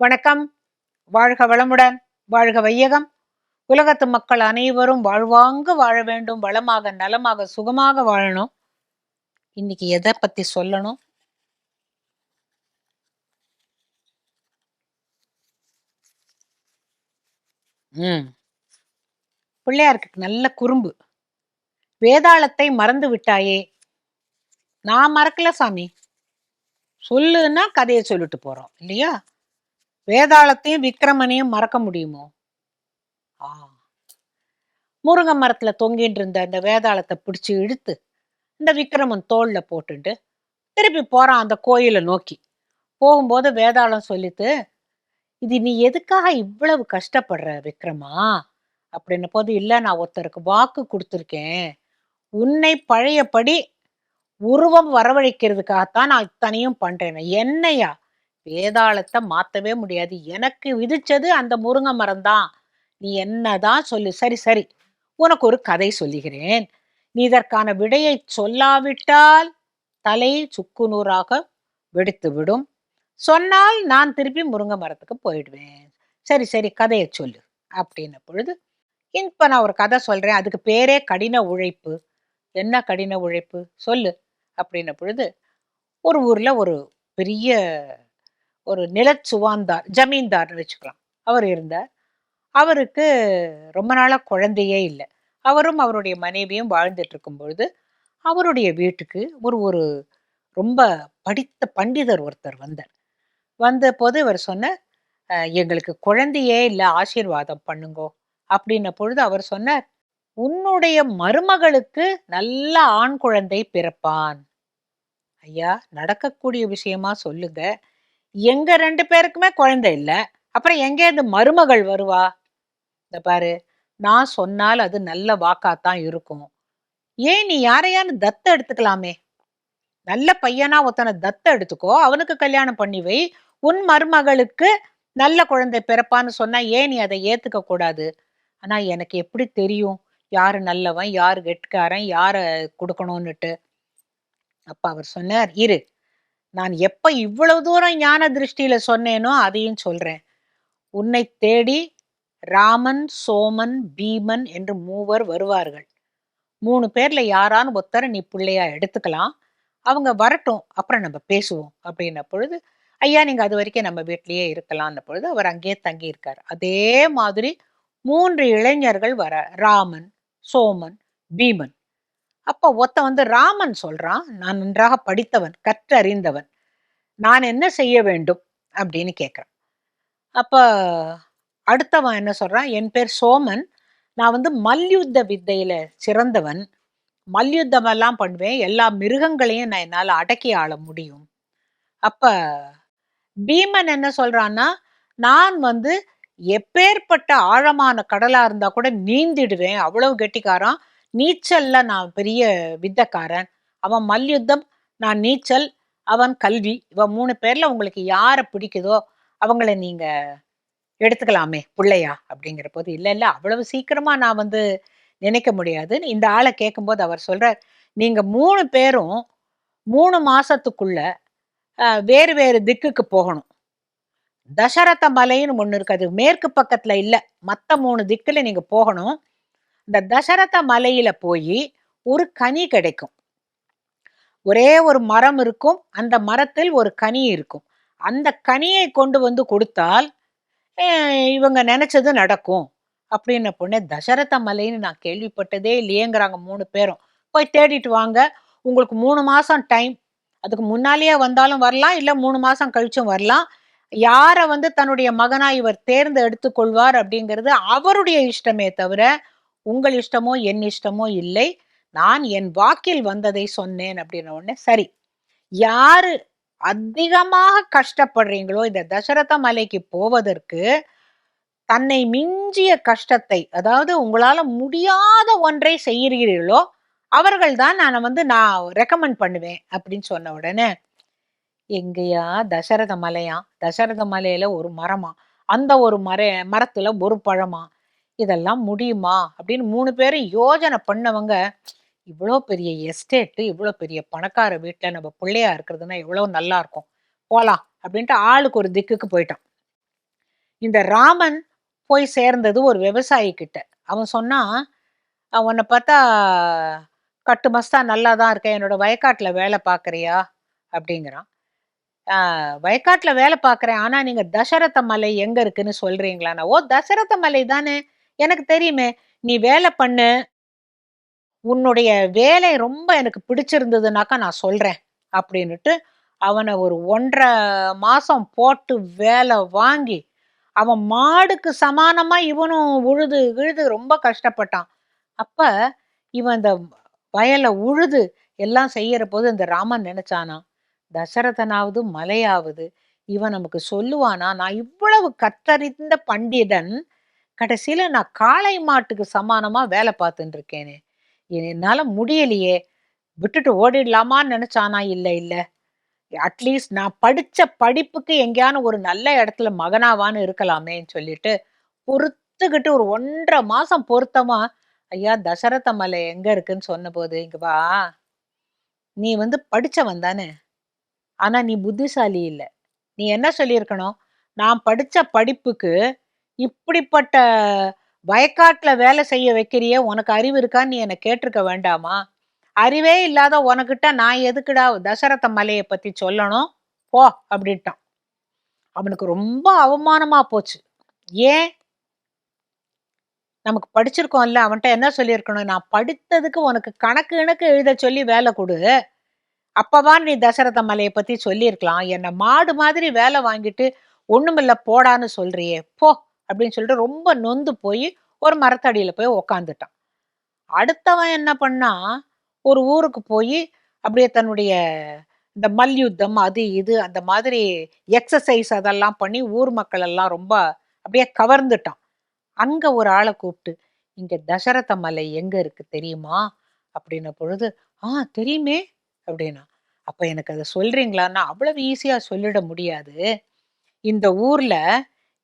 வணக்கம். வாழ்க வளமுடன் வாழ்க வையகம். உலகத்து மக்கள் அனைவரும் வாழ்வாங்க வாழ வேண்டும் வளமாக நலமாக சுகமாக வாழணும். இன்னைக்கு எதை பத்தி சொல்லணும்? ம். பிள்ளையாருக்கு நல்ல குறும்பு. வேதாளத்தை மறந்து விட்டாயே. நான் மறக்கல சாமி. சொல்லுன்னா கதையை சொல்லிட்டு போறோம் இல்லையா? வேதாளத்தையும் விக்ரமனையும் மறக்க முடியுமோ? ஆ. முருங்கை மரத்துல தொங்கிட்டு இருந்த அந்த வேதாளத்தை பிடிச்சி இழுத்து இந்த விக்ரமன் தோல்ல போட்டுட்டு திருப்பி போறான் அந்த கோயிலை நோக்கி. போகும்போது வேதாளம் சொல்லித்து இது நீ எதுக்காக இவ்வளவு கஷ்டப்படுற விக்ரமா அப்படின்ன போது இல்லை நான் ஒருத்தருக்கு வாக்கு கொடுத்துருக்கேன். உன்னை பழையபடி உருவம் வரவழைக்கிறதுக்காகத்தான் நான் இத்தனையும் பண்றேன். என்னையா? வேதாளத்தை மாத்தவே முடியாது. எனக்கு விதிச்சது அந்த முருங்கை மரம் தான். நீ என்னதான் சொல்லு. சரி சரி. உனக்கு ஒரு கதை சொல்லுகிறேன். நீ இதற்கான விடையை சொல்லாவிட்டால் தலை சுக்குநூறாக நூறாக விடும். சொன்னால் நான் திருப்பி முருங்கை மரத்துக்கு போயிடுவேன். சரி சரி. கதையை சொல்லு. அப்படின்ன பொழுது இப்ப நான் ஒரு கதை சொல்றேன். அதுக்கு பேரே கடின உழைப்பு. என்ன கடின உழைப்பு? சொல்லு. அப்படின்ன பொழுது ஒரு ஊர்ல ஒரு பெரிய ஒரு நிலச்சுவாந்தார் ஜமீன்தார்னு வச்சுக்கலாம். அவர் இருந்தார். அவருக்கு ரொம்ப நாளாக குழந்தையே இல்லை. அவரும் அவருடைய மனைவியும் வாழ்ந்துட்டு இருக்கும் பொழுது அவருடைய வீட்டுக்கு ஒரு ஒரு ரொம்ப படித்த பண்டிதர் ஒருத்தர் வந்தார். வந்த போது இவர் சொன்ன எங்களுக்கு குழந்தையே இல்லை ஆசீர்வாதம் பண்ணுங்கோ. அப்படின்ன பொழுது அவர் சொன்னார் உன்னுடைய மருமகளுக்கு நல்ல ஆண் குழந்தை பிறப்பான். ஐயா நடக்கக்கூடிய விஷயமா சொல்லுங்க. எங்க ரெண்டு பேருக்குமே குழந்தை இல்லை. அப்புறம் எங்க மருமகள் வருவா? இந்த பாரு நான் சொன்னால் அது நல்ல வாக்காத்தான் இருக்கும். ஏன் நீ யாரையான்னு தத்த எடுத்துக்கலாமே? நல்ல பையனா ஒருத்தனை தத்த எடுத்துக்கோ அவனுக்கு கல்யாணம் பண்ணி வை. உன் மருமகளுக்கு நல்ல குழந்தை பிறப்பான்னு சொன்னா ஏன் நீ அதை ஏத்துக்க கூடாது? ஆனா எனக்கு எப்படி தெரியும்? யாரு நல்லவன் யாரு கெட்காரன் யார கொடுக்கணும்னுட்டு. அப்ப அவர் சொன்னார் இரு நான் எப்ப இவ்வளவு தூரம் ஞான திருஷ்டியில சொன்னேனோ அதையும் சொல்றேன். உன்னை தேடி ராமன் சோமன் பீமன் என்று மூவர் வருவார்கள். மூணு பேர்ல யாரான்னு ஒருத்தரை நீ பிள்ளையா எடுத்துக்கலாம். அவங்க வரட்டும் அப்புறம் நம்ம பேசுவோம் அப்படின்ன பொழுது ஐயா நீங்க அது வரைக்கும் நம்ம வீட்லயே இருக்கலாம்ன பொழுது அவர் அங்கேயே தங்கி இருக்கார் அதே மாதிரி மூன்று இளைஞர்கள் வர ராமன் சோமன் பீமன். அப்ப ஒத்த வந்து ராமன் சொல்றான் நான் நன்றாக படித்தவன் கற்றறிந்தவன். நான் என்ன செய்ய வேண்டும்? அப்படின்னு கேட்குறான் அப்ப அடுத்தவன் என்ன சொல்றான் என் பேர் சோமன். நான் வந்து மல்யுத்த வித்தையில சிறந்தவன். மல்யுத்தம் எல்லாம் பண்ணுவேன். எல்லா மிருகங்களையும் நான் என்னால் அடக்கி ஆள முடியும். அப்ப பீமன் என்ன சொல்றான்னா நான் வந்து எப்பேற்பட்ட ஆழமான கடலா இருந்தா கூட நீந்திடுவேன். அவ்வளவு கெட்டிக்காரன். நீச்சல்ல நான் பெரிய வித்தக்காரன். அவன் மல்யுத்தம் நான் நீச்சல் அவன் கல்வி. இவன் மூணு பேர்ல உங்களுக்கு யாரை பிடிக்குதோ அவங்கள நீங்க எடுத்துக்கலாமே பிள்ளையா அப்படிங்கிற போது இல்லை இல்லை அவ்வளவு சீக்கிரமா நான் வந்து நினைக்க முடியாது. இந்த ஆளை கேட்கும்போது அவர் சொல்றார் நீங்க மூணு பேரும் மூணு மாசத்துக்குள்ள வேறு வேறு திக்குக்கு போகணும். தசரத மலைன்னு ஒன்று இருக்காது அது மேற்கு பக்கத்துல இல்லை. மற்ற மூணு திக்குல நீங்க போகணும். இந்த தசரத மலையில போய் ஒரு கனி கிடைக்கும். ஒரே ஒரு மரம் இருக்கும். அந்த மரத்தில் ஒரு கனி இருக்கும். அந்த கனியை கொண்டு வந்து கொடுத்தால் இவங்க நினைச்சது நடக்கும் அப்படின்ன பொண்ணு தசரத மலைன்னு நான் கேள்விப்பட்டதே இல்லையேங்கிறாங்க மூணு பேரும். போய் தேடிட்டு வாங்க. உங்களுக்கு மூணு மாசம் டைம். அதுக்கு முன்னாலேயே வந்தாலும் வரலாம் இல்ல மூணு மாசம் கழிச்சும் வரலாம். யாரை வந்து தன்னுடைய மகனா இவர் தேர்ந்து எடுத்துக்கொள்வார் அப்படிங்கிறது அவருடைய இஷ்டமே தவிர உங்கள் இஷ்டமோ என் இஷ்டமோ இல்லை. நான் என் வாக்கில் வந்ததை சொன்னேன் அப்படின்ன உடனே சரி. யாரு அதிகமாக கஷ்டப்படுறீங்களோ இந்த தசரத மலைக்கு போவதற்கு தன்னை மிஞ்சிய கஷ்டத்தை அதாவது உங்களால முடியாத ஒன்றை செய்கிறீர்களோ அவர்கள் தான் நான் வந்து நான் ரெக்கமெண்ட் பண்ணுவேன் அப்படின்னு சொன்ன உடனே எங்கயா? தசரத மலையா? தசரத மலையில ஒரு மரமா? அந்த ஒரு மர மரத்துல ஒரு பழமா? இதெல்லாம் முடியுமா? அப்படின்னு மூணு பேரும் யோஜனை பண்ணவங்க இவ்வளோ பெரிய எஸ்டேட்டு இவ்வளோ பெரிய பணக்கார வீட்டில் நம்ம பிள்ளையா இருக்கிறதுனா எவ்வளோ நல்லா இருக்கும். போகலாம் அப்படின்ட்டு ஆளுக்கு ஒரு திக்குக்கு போயிட்டான். இந்த ராமன் போய் சேர்ந்தது ஒரு விவசாயி கிட்ட அவன் சொன்னான் உன்னை பார்த்தா கட்டு மஸ்தா நல்லா தான் இருக்கேன். என்னோட வயக்காட்டில் வேலை பார்க்குறியா? அப்படிங்கிறான். வயக்காட்டில் வேலை பார்க்குறேன். ஆனால் நீங்கள் தசரத மலை எங்கே இருக்குன்னு சொல்கிறீங்களாண்ணா ஓ தசரத மலை தானே. எனக்கு தெரியுமே நீ வேலை பண்ணு. உன்னுடைய வேலை ரொம்ப எனக்கு பிடிச்சிருந்ததுனாக்கா நான் சொல்றேன் அப்படின்னுட்டு அவனை ஒரு ஒன்றரை மாசம் போட்டு வேலை வாங்கி அவன் மாடுக்கு சமானமா இவனும் உழுது உழுது ரொம்ப கஷ்டப்பட்டான். அப்ப இவன் இந்த வயலை உழுது எல்லாம் செய்யற போது இந்த ராமன் நினைச்சானா தசரதனாவது மலையாவது இவன் நமக்கு சொல்லுவானா நான் இவ்வளவு கற்றறிந்த பண்டிதன் கடைசியில நான் காளை மாட்டுக்கு சமானமா வேலை பார்த்துட்டு இருக்கேனே. என்னால முடியலையே. விட்டுட்டு ஓடிடலாமான்னு நினைச்சானா? இல்லை இல்லை. அட்லீஸ்ட் நான் படிச்ச படிப்புக்கு எங்கேயான ஒரு நல்ல இடத்துல மகனாவான்னு இருக்கலாமேன்னு சொல்லிட்டு பொறுத்துக்கிட்டு ஒரு ஒன்றரை மாசம் பொருத்தமா ஐயா தசரத மலை எங்க இருக்குன்னு சொன்னபோது இங்கே வா. நீ வந்து படித்தவன் தானே. ஆனால் நீ புத்திசாலி இல்லை. நீ என்ன சொல்லியிருக்கணும்? நான் படித்த படிப்புக்கு இப்படிப்பட்ட வயக்காட்டில் வேலை செய்ய வைக்கிறியே? உனக்கு அறிவு இருக்கான்னு நீ என்னை கேட்டிருக்க வேண்டாமா? அறிவே இல்லாத உனக்கிட்ட நான் எதுக்குடா தசரத மலையை பற்றி சொல்லணும்? போ அப்படின்ட்டான். அவனுக்கு ரொம்ப அவமானமாக போச்சு. ஏன்? நமக்கு படிச்சிருக்கோம்ல அவன்கிட்ட என்ன சொல்லியிருக்கணும்? நான் படித்ததுக்கு உனக்கு கணக்கு கணக்கு எழுத சொல்லி வேலை கொடு. அப்பவா நீ தசரத மலையை பற்றி சொல்லியிருக்கலாம். என்னை மாடு மாதிரி வேலை வாங்கிட்டு ஒன்றுமில்ல போடான்னு சொல்றியே. போ அப்படின்னு சொல்லிட்டு ரொம்ப நொந்து போய் ஒரு மரத்தடியில் போய் உக்காந்துட்டான். அடுத்தவன் என்ன பண்ணா ஒரு ஊருக்கு போய் அப்படியே தன்னுடைய இந்த மல்யுத்தம் அது இது அந்த மாதிரி எக்ஸசைஸ் அதெல்லாம் பண்ணி ஊர் மக்கள் எல்லாம் ரொம்ப அப்படியே கவர்ந்துட்டான். அங்கே ஒரு ஆளை கூப்பிட்டு இங்கே தசரத மலை எங்கே இருக்கு தெரியுமா? அப்படின்ன பொழுது ஆ தெரியுமே அப்படின்னா அப்போ எனக்கு அதை சொல்கிறீங்களான்னா அவ்வளவு ஈஸியாக சொல்லிட முடியாது. இந்த ஊரில்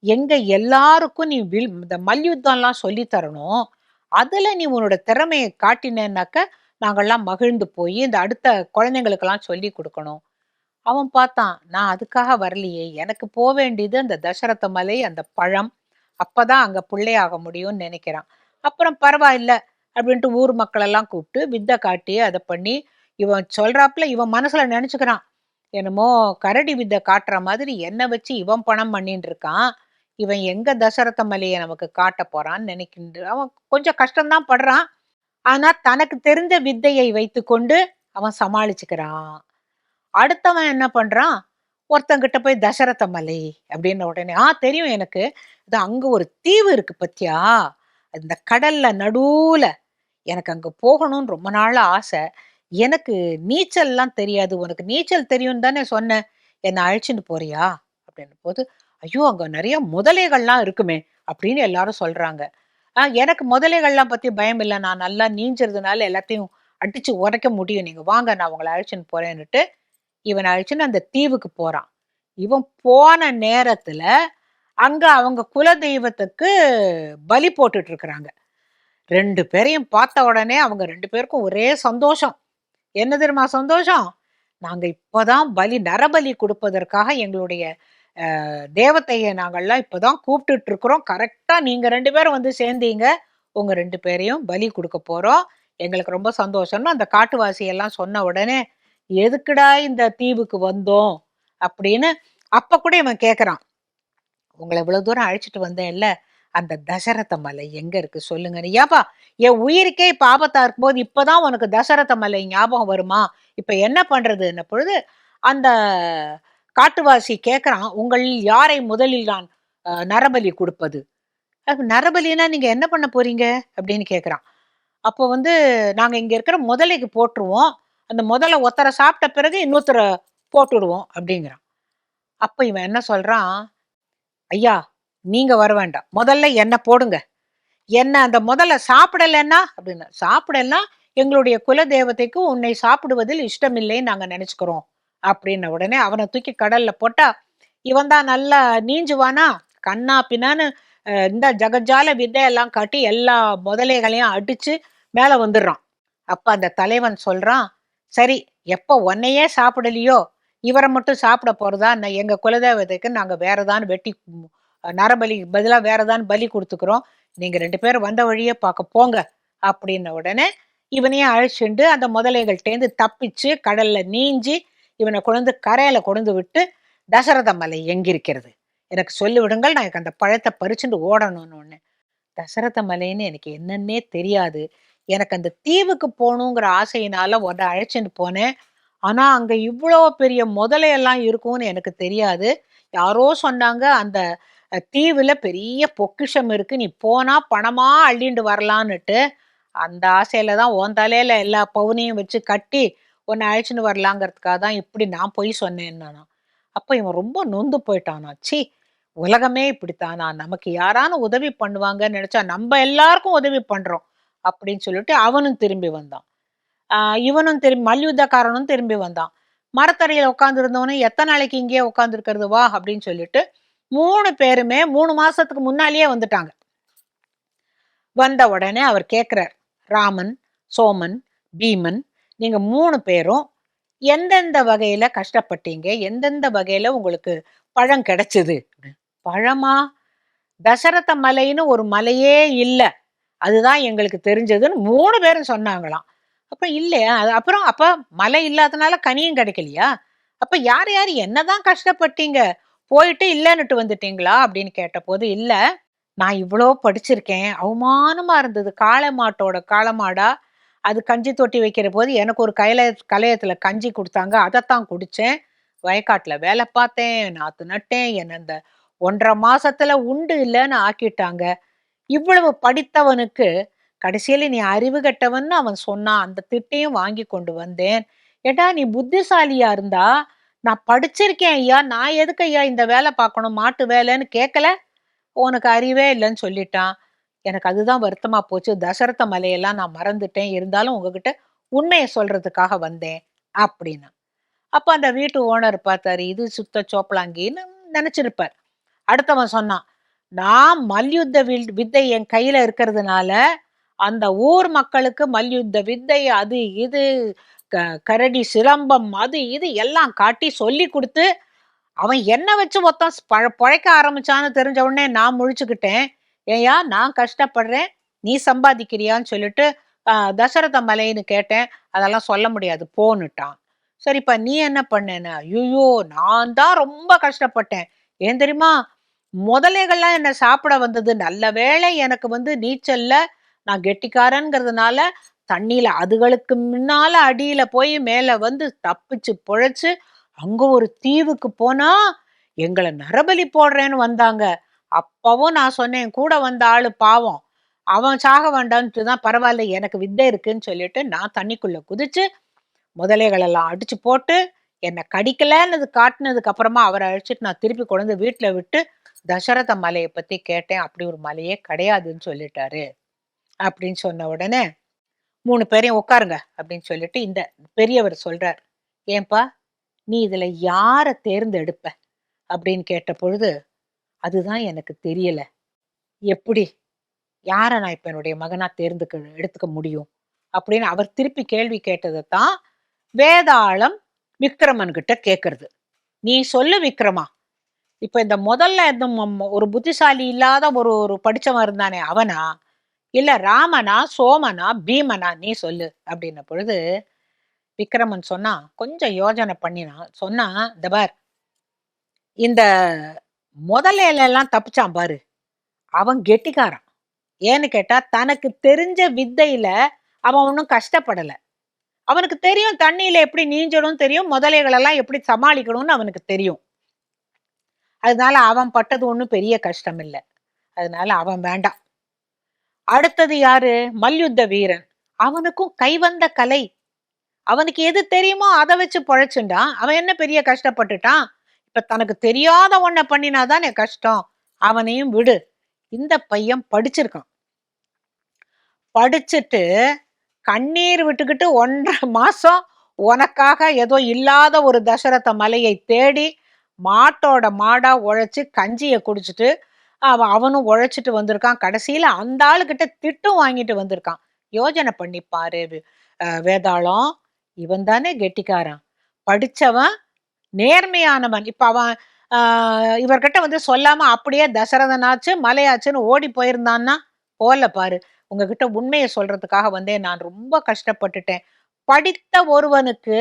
எங்க எல்லாருக்கும் நீ வில் இந்த மல்யுத்தம்லாம் சொல்லி தரணும். அதுல நீ உன்னோட திறமையை காட்டினேன்னாக்க நாங்கள்லாம் மகிழ்ந்து போய் இந்த அடுத்த குழந்தைங்களுக்கெல்லாம் சொல்லி கொடுக்கணும். அவன் பார்த்தான் நான் அதுக்காக வரலையே. எனக்கு போக வேண்டியது அந்த தசரத மலை அந்த பழம். அப்பதான் அங்க பிள்ளையாக முடியும்னு நினைக்கிறான். அப்புறம் பரவாயில்ல அப்படின்ட்டு ஊர் மக்களெல்லாம் கூப்பிட்டு வித்தை காட்டி அதை பண்ணி இவன் சொல்றாப்புல இவன் மனசுல நினைச்சுக்கிறான். என்னமோ கரடி வித்தை காட்டுற மாதிரி என்ன வச்சு இவன் பணம் பண்ணிட்டு இருக்கான். இவன் எங்க தசரத மலையை நமக்கு காட்ட போறான்னு நினைக்கின்ற அவன் கொஞ்சம் கஷ்டம்தான் படுறான். ஆனா தனக்கு தெரிஞ்ச வித்தையை வைத்துக்கொண்டு அவன் சமாளிச்சுக்கிறான். அடுத்தவன் என்ன பண்றான்? ஒருத்தங்கிட்ட போய் தசரத மலை அப்படின்ன உடனே ஆ தெரியும் எனக்கு. இது அங்க ஒரு தீவு இருக்கு பத்தியா? இந்த கடல்ல நடுவுல எனக்கு அங்க போகணும்னு ரொம்ப நாள் ஆசை. எனக்கு நீச்சல்லாம் தெரியாது. உனக்கு நீச்சல் தெரியும் தானே சொன்ன என்னை அழைச்சிட்டு போறியா? அப்படின்னும் போது ஐயோ அங்க நிறைய முதலைகள்லாம் இருக்குமே அப்படின்னு எல்லாரும் சொல்றாங்க. ஆஹ் எனக்கு முதலைகள்லாம் பத்தி பயம் இல்லை. நான் நல்லா நீஞ்சறதுனால எல்லாத்தையும் அடிச்சு உடைக்க முடியும். நீங்க வாங்க நான் உங்களை அழைச்சின்னு போறேன்னுட்டு இவன் அழைச்சின்னு அந்த தீவுக்கு போறான். இவன் போன நேரத்துல அங்க அவங்க குல தெய்வத்துக்கு பலி போட்டுட்டு இருக்கிறாங்க. ரெண்டு பேரையும் பார்த்த உடனே அவங்க ரெண்டு பேருக்கும் ஒரே சந்தோஷம். என்ன தெரியுமா சந்தோஷம்? நாங்க இப்பதான் பலி நரபலி கொடுப்பதற்காக எங்களுடைய தேவத்தையை நாங்கள்லாம் இப்போ தான் கூப்பிட்டுட்டு இருக்கிறோம் கரெக்டாக நீங்கள் ரெண்டு பேரும் வந்து சேர்ந்தீங்க. உங்கள் ரெண்டு பேரையும் பலி கொடுக்க போகிறோம் எங்களுக்கு ரொம்ப சந்தோஷம்னு அந்த காட்டுவாசியெல்லாம் சொன்ன உடனே எதுக்குடா இந்த தீவுக்கு வந்தோம்? அப்படின்னு அப்போ கூட இவன் கேட்குறான் உங்களை இவ்வளோ தூரம் அழைச்சிட்டு வந்தேன்ல அந்த தசரத மலை எங்க இருக்கு? சொல்லுங்க. ஏப்பா என் உயிருக்கே இப்ப ஆபத்தா இருக்கும்போது இப்பதான் உனக்கு தசரத மலை ஞாபகம் வருமா? இப்ப என்ன பண்ணுறதுன்ன பொழுது அந்த காட்டுவாசி கேட்குறான் உங்களில் யாரை முதலில் நான் நரபலி கொடுப்பது? நரபலினா நீங்கள் என்ன பண்ண போறீங்க? அப்படின்னு கேட்குறான் அப்போ வந்து நாங்கள் இங்கே இருக்கிற முதலைக்கு போட்டுருவோம். அந்த முதல்ல ஒத்தரை சாப்பிட்ட பிறகு இன்னொருத்தரை போட்டுடுவோம் அப்படிங்கிறான். அப்போ இவன் என்ன சொல்கிறான் ஐயா நீங்கள் வர வேண்டாம். முதல்ல என்ன போடுங்க. என்ன அந்த முதல்ல சாப்பிடலைன்னா? அப்படின்னு. சாப்பிடலன்னா எங்களுடைய குல தேவதைக்கு உன்னை சாப்பிடுவதில் இஷ்டமில்லைன்னு நாங்கள் நினச்சிக்கிறோம். அப்படின்ன உடனே அவனை தூக்கி கடல்ல போட்டா இவன் தான் நல்லா நீஞ்சுவானா? கண்ணா பின்னான்னு இந்த ஜகஜால வித்தையெல்லாம் காட்டி எல்லா முதலைகளையும் அடிச்சு மேல வந்துடுறான். அப்ப அந்த தலைவன் சொல்றான் சரி எப்ப உன்னையே சாப்பிடலையோ இவரை மட்டும் சாப்பிட போறதா? நான் எங்க குலதெய்வத்துக்கு நாங்க வேறதான் வெட்டி நரபலி பதிலா வேறதான் பலி கொடுத்துக்கிறோம். நீங்க ரெண்டு பேரும் வந்த வழியே பார்க்க போங்க. அப்படின்ன உடனே இவனையே அழைச்சிண்டு அந்த முதலைகள்டேந்து தப்பிச்சு கடல்ல நீஞ்சி இவனை கொண்டு கரையில கொண்டு விட்டு தசரத மலை எங்கிருக்கிறது? எனக்கு சொல்லி விடுங்கள் நான் எனக்கு அந்த பழத்தை பறிச்சுட்டு ஓடணும்னு ஒன்று தசரத மலைன்னு எனக்கு என்னன்னே தெரியாது. எனக்கு அந்த தீவுக்கு போகணுங்கிற ஆசையினால உன்னை அழைச்சிட்டு போனேன். ஆனால் அங்கே இவ்வளோ பெரிய முதலையெல்லாம் இருக்கும்னு எனக்கு தெரியாது. யாரோ சொன்னாங்க அந்த தீவில் பெரிய பொக்கிஷம் இருக்குது நீ போனால் பணமாக அள்ளிண்டு வரலான்னுட்டு. அந்த ஆசையில தான் உன் எல்லா பவுனையும் வச்சு கட்டி உன்னை அழைச்சின்னு வரலாங்கிறதுக்காக தான் இப்படி நான் பொய் சொன்னேன் அப்போ இவன் ரொம்ப நொந்து போயிட்டானா. ச்சீ உலகமே இப்படித்தானா. நமக்கு யாரான உதவி பண்ணுவாங்கன்னு நினச்சா நம்ம எல்லாருக்கும் உதவி பண்ணுறோம் அப்படின்னு சொல்லிட்டு அவனும் திரும்பி வந்தான். இவனும் திரும்பி மல்யுத்தக்காரனும் திரும்பி வந்தான். மரத்தறையில் உட்காந்துருந்தவனும் எத்தனை நாளைக்கு இங்கேயே உட்காந்துருக்கிறது வா அப்படின்னு சொல்லிட்டு மூணு பேருமே மூணு மாசத்துக்கு முன்னாலேயே வந்துட்டாங்க. வந்த உடனே அவர் கேட்குறார் ராமன் சோமன் பீமன் நீங்கள் மூணு பேரும் எந்தெந்த வகையில் கஷ்டப்பட்டீங்க? எந்தெந்த வகையில் உங்களுக்கு பழம் கிடைச்சிது? பழமா? தசரத மலைன்னு ஒரு மலையே இல்லை. அதுதான் எங்களுக்கு தெரிஞ்சதுன்னு மூணு பேரும் சொன்னாங்களாம். அப்போ இல்லையா? அது அப்புறம் அப்போ மலை இல்லாதனால கனியும் கிடைக்கலையா? அப்போ யார் யார் என்னதான் கஷ்டப்பட்டீங்க? போயிட்டு இல்லைன்னுட்டு வந்துட்டீங்களா? அப்படின்னு கேட்டபோது இல்லை நான் இவ்வளோ படிச்சிருக்கேன். அவமானமாக இருந்தது. காளை மாட்டோட காளை மாடா அது கஞ்சி தொட்டி வைக்கிற போது எனக்கு ஒரு கையில கலையத்துல கஞ்சி கொடுத்தாங்க. அதைத்தான் குடிச்சேன். வயக்காட்டுல வேலை பார்த்தேன். நாத்து நட்டேன். என்ன அந்த ஒன்றரை மாசத்துல உண்டு இல்லைன்னு ஆக்கிட்டாங்க. இவ்வளவு படித்தவனுக்கு கடைசியில நீ அறிவு கெட்டவன்னு அவன் சொன்னான். அந்த திட்டையும் வாங்கி கொண்டு வந்தேன். ஏடா நீ புத்திசாலியா இருந்தா? நான் படிச்சிருக்கேன் ஐயா. நான் எதுக்கு ஐயா இந்த வேலை பார்க்கணும்? மாட்டு வேலைன்னு கேட்கல உனக்கு அறிவே இல்லைன்னு சொல்லிட்டான். எனக்கு அதுதான் வருத்தமா போச்சு. தசரத மலையெல்லாம் நான் மறந்துட்டேன். இருந்தாலும் உங்ககிட்ட உண்மையை சொல்றதுக்காக வந்தேன் அப்படின்னா. அப்ப அந்த வீட்டு ஓனர் பார்த்தாரு இது சுத்த சோப்பலாங்கின்னு நினைச்சிருப்பார். அடுத்தவன் சொன்னான் நான் மல்யுத்த வித்தை என் கையில இருக்கிறதுனால அந்த ஊர் மக்களுக்கு மல்யுத்த வித்தை அது இது க- கரடி சிலம்பம் அது இது எல்லாம் காட்டி சொல்லி கொடுத்து அவன் என்ன வச்சு மொத்தம் பழ பழைக்க ஆரம்பிச்சான்னு தெரிஞ்ச உடனே நான் முழிச்சுக்கிட்டேன். ஏயா நான் கஷ்டப்படுறேன். நீ சம்பாதிக்கிறியான்னு சொல்லிட்டு தசரத மலைன்னு கேட்டேன். அதெல்லாம் சொல்ல முடியாது. போன்னுட்டான். சரிப்பா நீ என்ன பண்ணேன்னு? ஐயோ நான் தான் ரொம்ப கஷ்டப்பட்டேன். ஏன் தெரியுமா? முதலைகள்லாம் என்ன சாப்பிட வந்தது. நல்ல வேளை எனக்கு வந்து நீச்சல்ல நான் கெட்டிக்காரங்கிறதுனால தண்ணியில அதுகளுக்கு முன்னால அடியில போய் மேல வந்து தப்பிச்சு பொழைச்சு அங்க ஒரு தீவுக்கு போனா எங்களை நரபலி போடுறேன்னு வந்தாங்க. அப்பவும் நான் சொன்னேன் கூட வந்த ஆள் பாவம். அவன் சாக வேண்டான்ட்டு தான் பரவாயில்ல எனக்கு வித்தை இருக்குன்னு சொல்லிட்டு நான் தண்ணிக்குள்ளே குதிச்சு முதலைகளெல்லாம் அடிச்சு போட்டு என்னை கடிக்கலன்னு காட்டினதுக்கு அப்புறமா அவரை அழிச்சிட்டு நான் திருப்பி கொண்டு வந்து விட்டு தசரத மலையை பற்றி கேட்டேன். அப்படி ஒரு மலையே கிடையாதுன்னு சொல்லிட்டாரு. அப்படின்னு சொன்ன உடனே மூணு பேரையும் உட்காருங்க. அப்படின்னு சொல்லிட்டு இந்த பெரியவர் சொல்றார் ஏன்பா நீ இதில் யாரை தேர்ந்தெடுப்ப? அப்படின்னு கேட்ட பொழுது அதுதான் எனக்கு தெரியல. எப்படி? யாரை நான் இப்ப என்னுடைய மகனா தேர்ந்துக்க எடுத்துக்க முடியும்? அப்படின்னு அவர் திருப்பி கேள்வி கேட்டதை தான் வேதாளம் விக்ரமன் கிட்ட கேக்குறது. நீ சொல்லு விக்ரமா. இப்ப இந்த முதல்ல ஒரு புத்திசாலி இல்லாத ஒரு ஒரு படிச்சவன் இருந்தானே அவனா? இல்ல ராமனா சோமனா பீமனா நீ சொல்லு அப்படின்ன பொழுது விக்ரமன் சொன்னா கொஞ்சம் யோஜனை பண்ணினான். சொன்னா இந்த பார் இந்த முதலையில எல்லாம் தப்பிச்சான் பாரு. அவன் கெட்டிக்காரன். ஏன்னு கேட்டா தனக்கு தெரிஞ்ச வித்தையில அவன் ஒன்றும் கஷ்டப்படல. அவனுக்கு தெரியும் தண்ணியில எப்படி நீஞ்சணும் தெரியும் முதலைகளெல்லாம் எப்படி சமாளிக்கணும்னு அவனுக்கு தெரியும். அதனால அவன் பட்டது ஒன்றும் பெரிய கஷ்டம் இல்லை அதனால அவன் வேண்டாம். அடுத்தது யாரு? மல்யுத்த வீரன். அவனுக்கும் கைவந்த கலை. அவனுக்கு எது தெரியுமோ அதை வச்சு பொழைச்சுட்டான். அவன் என்ன பெரிய கஷ்டப்பட்டுட்டான்? இப்ப தனக்கு தெரியாத ஒன்ன பண்ணினாதானே கஷ்டம். அவனையும் விடு. இந்த பையன் படிச்சிருக்கான். படிச்சுட்டு கண்ணீர் விட்டுக்கிட்டு ஒன்றரை மாசம் உனக்காக ஏதோ இல்லாத ஒரு தசரத மலையை தேடி மாட்டோட மாடா உழைச்சி கஞ்சியை குடிச்சிட்டு அவன் அவனும் உழைச்சிட்டு வந்திருக்கான். கடைசியில அந்த ஆளுகிட்ட திட்டும் வாங்கிட்டு வந்திருக்கான். யோஜனை பண்ணி பாரு வேதாளம். இவன் தானே கெட்டிக்காரன். படிச்சவன் நேர்மையானவன். இப்ப அவன் ஆஹ் இவர்கிட்ட வந்து சொல்லாம அப்படியே தசரதனாச்சு மலையாச்சுன்னு ஓடி போயிருந்தான்னா போல பாரு. உங்ககிட்ட உண்மையை சொல்றதுக்காக வந்தே நான் ரொம்ப கஷ்டப்பட்டுட்டேன். படித்த ஒருவனுக்கு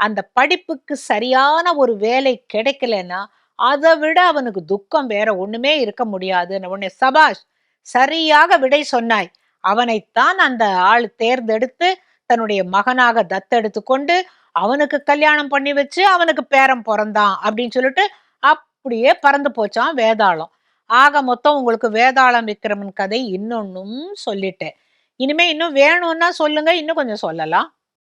அந்த படிப்புக்கு சரியான ஒரு வேலை கிடைக்கலன்னா அதை விட அவனுக்கு துக்கம் வேற ஒண்ணுமே இருக்க முடியாதுன்னு உடனே சபாஷ் சரியாக விடை சொன்னாய். அவனைத்தான் அந்த ஆள் தேர்ந்தெடுத்து தன்னுடைய மகனாக தத்தெடுத்து கொண்டு அவனுக்கு கல்யாணம் பண்ணி வச்சு அவனுக்கு பேரம் பிறந்தான் அப்படின்னு சொல்லிட்டு அப்படியே பறந்து போச்சான் வேதாளம். ஆக மொத்தம் உங்களுக்கு வேதாளம் விக்ரமன் கதை இன்னொன்னும் சொல்லிட்டேன். இனிமே இன்னும் வேணும்னா சொல்லுங்க இன்னும் கொஞ்சம் சொல்லலாம்.